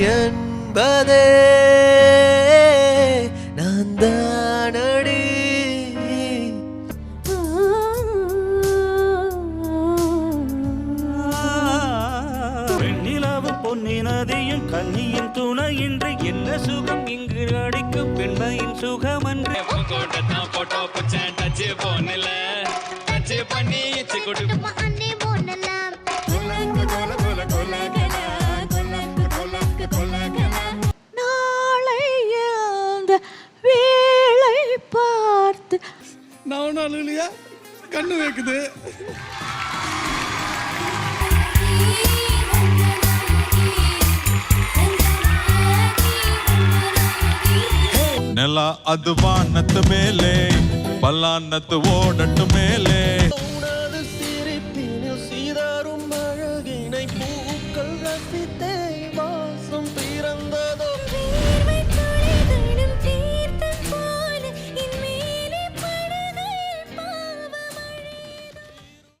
என்பதே. நான் தானடி. வெண்ணிலாவும் பொன்னி நதியும் கன்னியின் துணையின்றி என்ன சுகம்? இங்கு அடிக்கும் பெண்மையின் சுகமன்று. போட்டோ பிடிச்சேன் டச் போனில டச் பண்ணி கொடு வேலை பார்த்து. நான் ஒன்றும் அழுகலையா? கண்ணு வைக்குது. நெல்லா அது வானத்து மேலே பல்லானத்து ஓடட்டு மேலே. சிரிப்பினில் சீதாரும் அழகினை பூக்கள் ரசித்தே